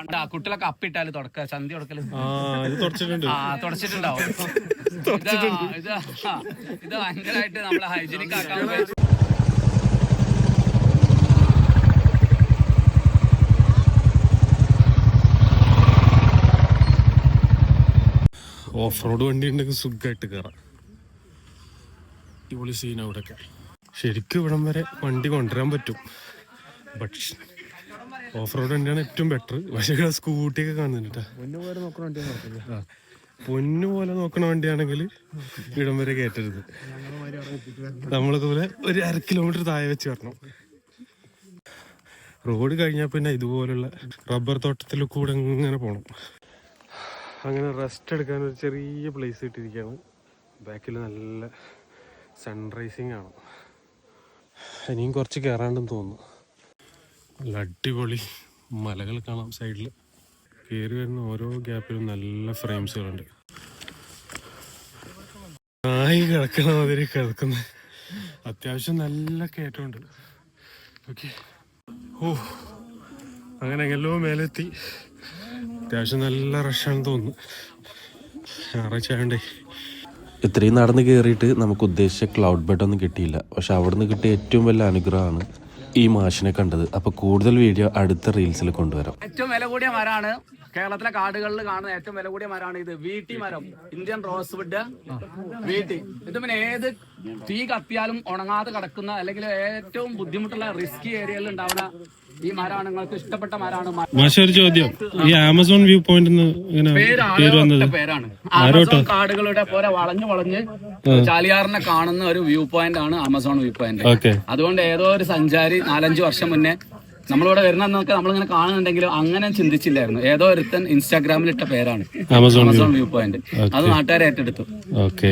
കണ്ടാ കുട്ടികളൊക്കെ അപ്പിട്ടാൽ തുടക്ക ചന്തി തുടക്കൽ. ആ ഇത് തുടച്ചിട്ടുണ്ട്. ആ തുടച്ചിട്ടുണ്ടാവും. ഇത് ഇത് ഇത് ഭയങ്കരമായിട്ട് നമ്മളെ ഹൈജീനിക് ആക്കാൻ ഉപയോഗിച്ച. ഓഫ് റോഡ് വണ്ടി ഉണ്ടെങ്കിൽ സുഖമായിട്ട് കയറാം അടിപൊളി സീൻ അവിടെയൊക്കെ ശരിക്കും ഇവിടം വരെ വണ്ടി കൊണ്ടുവരാൻ പറ്റും. ബട്ട് ഓഫ് റോഡ് വണ്ടിയാണ് ഏറ്റവും ബെറ്റർ പക്ഷേ സ്കൂട്ടി സ്കൂട്ടിയൊക്കെ കാണുന്നുണ്ട്. പൊന്നു പോലെ നോക്കണ വണ്ടിയാണെങ്കിൽ ഇടം വരെ കയറ്റരുത് നമ്മളിതുപോലെ ഒരു അര കിലോമീറ്റർ താഴെ വെച്ച് വരണം. റോഡ് കഴിഞ്ഞാൽ പിന്നെ ഇതുപോലുള്ള റബ്ബർ തോട്ടത്തിൽ കൂടെ ഇങ്ങനെ പോകണം അങ്ങനെ റെസ്റ്റ് എടുക്കാൻ ഒരു ചെറിയ പ്ലേസ് ഇട്ടിരിക്കുകയാണ്. ബാക്കിൽ നല്ല സൺറൈസിങ് ആണ്. ഇനിയും കുറച്ച് കയറാണ്ടെന്ന് തോന്നുന്നു. നല്ല അടിപൊളി മലകൾ കാണാം സൈഡിൽ കയറി വരുന്ന ഓരോ ഗ്യാപ്പിലും നല്ല ഫ്രെയിംസുകളുണ്ട്. ആയി കിടക്കണ മാതിരി കിടക്കുന്ന. അത്യാവശ്യം നല്ല കയറ്റമുണ്ട്. ഓക്കെ. ഓ അങ്ങനെ എങ്ങല്ലോ മേലെത്തി. അത്യാവശ്യം നല്ല റഷാണെന്ന് തോന്നുന്നു. ഞായറാഴ്ച ഇത്രയും നടന്ന് കയറിയിട്ട് നമുക്ക് ഉദ്ദേശിച്ച ക്ലൗഡ് ബെഡ് ഒന്നും കിട്ടിയില്ല. പക്ഷെ അവിടുന്ന് കിട്ടിയ ഏറ്റവും വലിയ അനുഗ്രഹമാണ് ഈ മാഷിനെ കണ്ടത്. അപ്പോൾ കൂടുതൽ വീഡിയോ അടുത്ത റീൽസിൽ കൊണ്ടുവരാം. ഏറ്റവും വില കൂടിയ മരമാണ് കേരളത്തിലെ കാടുകളിൽ കാണുന്ന ഏറ്റവും വില കൂടിയ മരമാണ് ഇത്. വീട്ടി മരം. ഇന്ത്യൻ റോസ് വുഡ് വീട്ടി. ഇത് പിന്നെ ഏത് തീ കത്തിയാലും ഉണങ്ങാതെ കിടക്കുന്ന അല്ലെങ്കിൽ ഏറ്റവും ബുദ്ധിമുട്ടുള്ള റിസ്കി ഏരിയയിൽ ഉണ്ടാവുന്ന ഈ മരമാണ്. നിങ്ങൾക്ക് ഇഷ്ടപ്പെട്ട മരമാണ് മാഷ ഒരു ചോദ്യം. ഈ ആമസോൺ വ്യൂ പോയിന്റ് ഇങ്ങനെ പേര് പേര് വന്നത്? ആരോട്ട പേരാണ്. ആമസോൺ കാടുകളുടെ പോലെ വളഞ്ഞു വളഞ്ഞ് ചാലിയാറിനെ കാണുന്ന ഒരു വ്യൂ പോയിന്റ് ആണ് ആമസോൺ വ്യൂ പോയിന്റ് അതുകൊണ്ട് ഏതോ ഒരു സഞ്ചാരി നാലഞ്ചു വർഷം മുന്നേ നമ്മളിവിടെ വരുന്ന നമ്മളിങ്ങനെ കാണുന്നുണ്ടെങ്കിലും അങ്ങനെ ചിന്തിച്ചില്ലായിരുന്നു. ഏതോ ഒരുത്തൻ ഇൻസ്റ്റാഗ്രാമിൽ ഇട്ട പേരാണ്. ആമസോൺ വ്യൂ പോയിന്റ് അത് നാട്ടുകാർ ഏറ്റെടുത്തു.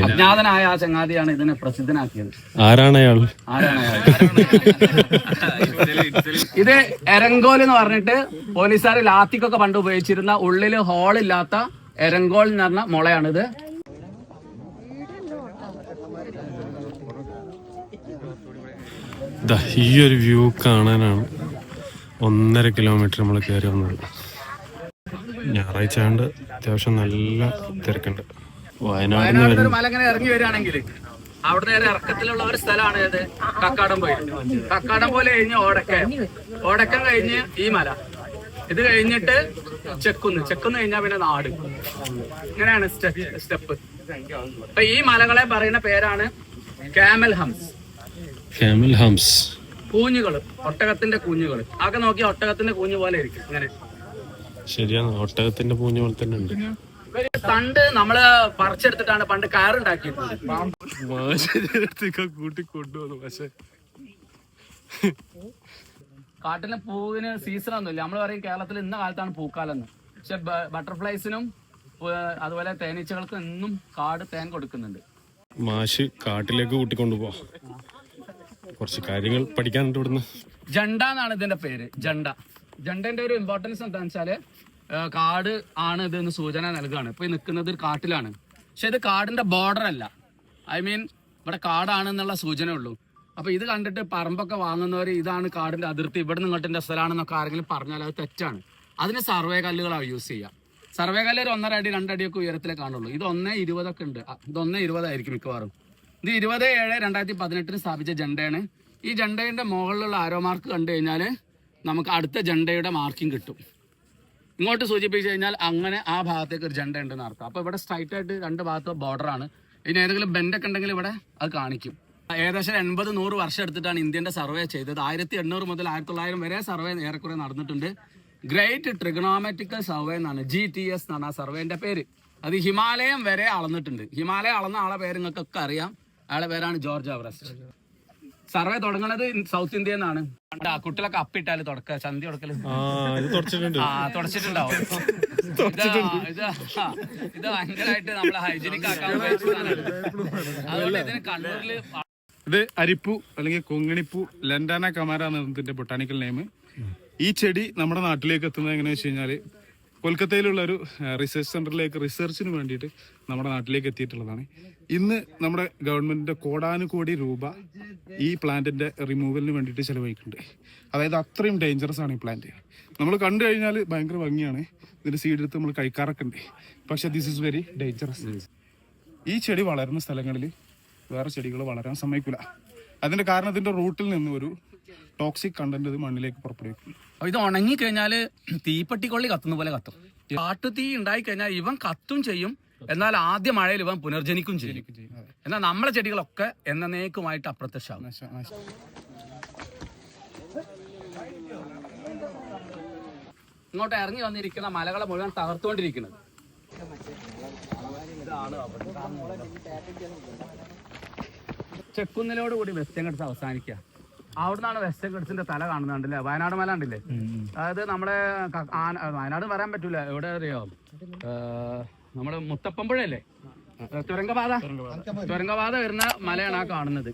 അജ്ഞാതനായ ആ ചങ്ങാതിയാണ് ഇതിനെ പ്രസിദ്ധനാക്കിയത്. ആരാണ് അയാൾ? ഇത് എരങ്കോൽ എന്ന് പറഞ്ഞിട്ട് പോലീസുകാർ ലാത്തിക്കൊക്കെ പണ്ട് ഉപയോഗിച്ചിരുന്ന ഉള്ളിൽ ഹോൾ ഇല്ലാത്ത എരങ്കോൾ എന്ന് പറഞ്ഞ മുളയാണിത്. ഈ ഒരു വ്യൂ കാണാനാണ്. ഒന്നര കിലോമീറ്റർ നമ്മൾ കയറി വന്നത്. ഞായറാഴ്ച ആണ്ട് അത്യാവശ്യം നല്ല തിരക്കുണ്ട്. വയനാട് ഇറങ്ങി വരികയാണെങ്കിൽ അവിടെ നേരെ ഇറക്കത്തിലുള്ള ഒരു സ്ഥലമാണ് ഏത്? കക്കാടം പോയി കക്കാടം പോലെ കഴിഞ്ഞ് ഓടക്ക ഓടക്കം കഴിഞ്ഞ് ഈ മല. ഇത് കഴിഞ്ഞിട്ട് ചെക്കുന്ന്. ചെക്കുന്ന് കഴിഞ്ഞാൽ പിന്നെ നാട്. ഇങ്ങനെയാണ് സ്റ്റെപ്പ്. അപ്പൊ ഈ മലകളെ പറയുന്ന പേരാണ് കാമൽ ഹംസ്. കാമൽ ഹംസ്. കൂഞ്ഞുകൾ ഒട്ടകത്തിന്റെ കുഞ്ഞുകൾ ആകെ നോക്കി ഒട്ടകത്തിന്റെ കൂഞ്ഞു പോലെ ഇരിക്കും. ഇങ്ങനെ. ശരിയാണ്. ഒട്ടകത്തിന്റെ പൂഞ്ഞ പോലെ തന്നെ ഉണ്ട്. തണ്ട് നമ്മൾ പറിച്ചെടുത്തിട്ടാണ് പണ്ട് കയറുണ്ടാക്കിയിട്ടുള്ളത് കൂട്ടി കൊണ്ടുവന്നു. പക്ഷെ കാട്ടിലെ പൂവിന് സീസൺ ഒന്നുമില്ല. നമ്മൾ പറയും കേരളത്തിൽ ഇന്ന കാലത്താണ് പൂക്കാലം എന്ന്. പക്ഷെ ബട്ടർഫ്ലൈസിനും അതുപോലെ തേനീച്ചകൾക്കും ഇന്നും കാട് തേൻ കൊടുക്കുന്നുണ്ട്. മാഷ് കാട്ടിലേക്ക് കൂട്ടിക്കൊണ്ടുപോവാ. കുറച്ച് കാര്യങ്ങൾ പഠിക്കാനുണ്ട് ഇവിടുന്ന്. ജണ്ട എന്നാണ് ഇതിന്റെ പേര്. ജണ്ട. ജണ്ടന്റെ ഒരു ഇമ്പോർട്ടൻസ് എന്താണെന്ന് വെച്ചാൽ കാട് ആണ് ഇത് സൂചന നൽകുകയാണ് ഇപ്പൊ നിൽക്കുന്നത് കാട്ടിലാണ്. പക്ഷെ ഇത് കാടിന്റെ ബോർഡർ അല്ല. ഐ മീൻ ഇവിടെ കാടാണെന്നുള്ള സൂചന ഉള്ളൂ. അപ്പൊ ഇത് കണ്ടിട്ട് പറമ്പൊക്കെ വാങ്ങുന്നവർ ഇതാണ് കാടിന്റെ അതിർത്തി ഇവിടെ നിന്ന് ഇങ്ങോട്ടിന്റെ സ്ഥലമാണെന്നൊക്കെ ആരെങ്കിലും പറഞ്ഞാൽ അത് തെറ്റാണ്. അതിന് സർവേ കല്ലുകളാണ് യൂസ് ചെയ്യുക. സർവേ കല്ല് ഒരു ഒന്നര അടി രണ്ടടിയൊക്കെ ഉയരത്തിലേ കാണുള്ളൂ. ഇത് ഒന്നേ ഇരുപതൊക്കെ ഉണ്ട്. ഇത് ഒന്നേ ഇരുപതായിരിക്കും മിക്കവാറും. ഇത് ഇരുപത് ഏഴ് രണ്ടായിരത്തി പതിനെട്ടിന് സ്ഥാപിച്ച ജണ്ടയാണ്. ഈ ജണ്ടയുടെ മുകളിലുള്ള ആരോ മാർക്ക് കണ്ടു കഴിഞ്ഞാൽ നമുക്ക് അടുത്ത ജണ്ടയുടെ മാർക്കിംഗ് കിട്ടും. ഇങ്ങോട്ട് സൂചിപ്പിച്ചു കഴിഞ്ഞാൽ അങ്ങനെ ആ ഭാഗത്തേക്ക് ഒരു ജണ്ട ഉണ്ടെന്ന് അർത്ഥം. അപ്പോൾ ഇവിടെ സ്ട്രൈറ്റ് ആയിട്ട് രണ്ട് ഭാഗത്ത് ബോർഡറാണ് ഇനി ഏതെങ്കിലും ബെൻഡൊക്കെ ഉണ്ടെങ്കിൽ ഇവിടെ അത് കാണിക്കും. ഏകദേശം എൺപത് നൂറ് വർഷം എടുത്തിട്ടാണ് ഇന്ത്യന്റെ സർവേ ചെയ്തത്. ആയിരത്തി എണ്ണൂറ് മുതൽ ആയിരത്തി തൊള്ളായിരം വരെ സർവേ ഏറെക്കുറെ നടന്നിട്ടുണ്ട്. ഗ്രേറ്റ് ട്രിഗണോമെറ്റിക്കൽ സർവേ എന്നാണ് ജി ടി എസ് എന്നാണ് ആ സർവേന്റെ പേര്. അത് ഹിമാലയം വരെ അളന്നിട്ടുണ്ട്. ഹിമാലയം അളന്ന ആളെ പേര് നിങ്ങൾക്കൊക്കെ അറിയാം. അയാളെ പേരാണ് ജോർജ് എവറസ്റ്റ്. സർവേ തുടങ്ങുന്നത് സൗത്ത് ഇന്ത്യ എന്നാണ്. കണ്ടാ കുട്ടികളൊക്കെ അപ്പിട്ടാൽ തുടക്ക ചന്തി തുടക്കൽ. ആ ഇത് തുടച്ചിട്ടുണ്ട്. ആ തുടച്ചിട്ടുണ്ടാവും. ഇത് ഇത് ആ, ഇത് ഭയങ്കരമായിട്ട് നമ്മളെ ഹൈജീനിക് ആക്കാൻ അതുകൊണ്ട് ഇതിന് കണ്ണൂരിൽ ഇത് അരിപ്പൂ അല്ലെങ്കിൽ കൊങ്ങിണിപ്പൂ ലൻഡാന കമാര എന്നതിന്റെ ബൊട്ടാണിക്കൽ നെയിം. ഈ ചെടി നമ്മുടെ നാട്ടിലേക്ക് എത്തുന്നത് എങ്ങനെയാ വെച്ച് കഴിഞ്ഞാൽ കൊൽക്കത്തയിലുള്ള ഒരു റിസർച്ച് സെന്ററിലേക്ക് റിസർച്ചിന് വേണ്ടിയിട്ട് നമ്മുടെ നാട്ടിലേക്ക് എത്തിയിട്ടുള്ളതാണ്. ഇന്ന് നമ്മുടെ ഗവൺമെന്റിന്റെ കോടാനുകോടി രൂപ ഈ പ്ലാന്റിന്റെ റിമൂവലിന് വേണ്ടിയിട്ട് ചിലവഴിക്കുന്നുണ്ട്. അതായത് അത്രയും ഡേഞ്ചറസ് ആണ് ഈ പ്ലാന്റ് നമ്മൾ കണ്ടു കഴിഞ്ഞാൽ ഭയങ്കര ഭംഗിയാണ്. ഇതിന്റെ സീഡ് എടുത്ത് നമ്മൾ കഴിക്കാറൊക്കെ ഉണ്ട്. പക്ഷെ ദിസ് ഇസ് വെരി ഡേഞ്ചറസ് ഈ ചെടി വളരുന്ന സ്ഥലങ്ങളിൽ വേറെ ചെടികൾ വളരാൻ സമ്മതിക്കില്ല അതിന്റെ കാരണം ഇതിന്റെ റൂട്ടിൽ നിന്ന് ഒരു ടോക്സിക് കണ്ടന്റ് ഇത് മണ്ണിലേക്ക് പുറപ്പെടുവിക്കും. അപ്പൊ ഇത് ഉണങ്ങി കഴിഞ്ഞാൽ തീപ്പെട്ടിക്കൊള്ളി കത്തുന്ന പോലെ കത്തും. കാട്ടുതീ ഉണ്ടായി കഴിഞ്ഞാൽ ഇവൻ കത്തും ചെയ്യും. എന്നാൽ ആദ്യ മഴയിൽ ഇവൻ പുനർജനിക്കും ചെയ്യും. എന്നാൽ നമ്മളെ ചെടികളൊക്കെ എന്നേക്കുമായിട്ട് അപ്രത്യക്ഷമാകും. ഇങ്ങോട്ട് ഇറങ്ങി വന്നിരിക്കുന്ന മലകളെ മുഴുവൻ തകർത്തുകൊണ്ടിരിക്കുന്നത്. ചെക്കുന്നിലോട് കൂടി വെസ്റ്റേൺ അങ്ങോട്ട് അവസാനിക്കുക. അവിടുന്നാണ് വെസ്റ്റ് ഗഡ്സിന്റെ തല കാണുന്നുണ്ടല്ലേ വയനാട് മല ഉണ്ടല്ലേ അതായത് നമ്മുടെ വയനാട് വരാൻ പറ്റൂല. എവിടെ അറിയോ? നമ്മുടെ നമ്മുടെ മുത്തപ്പമ്പുഴയല്ലേ തുരങ്കപാത. തുരങ്കപാത വരുന്ന മലയാണ് ആ കാണുന്നത്.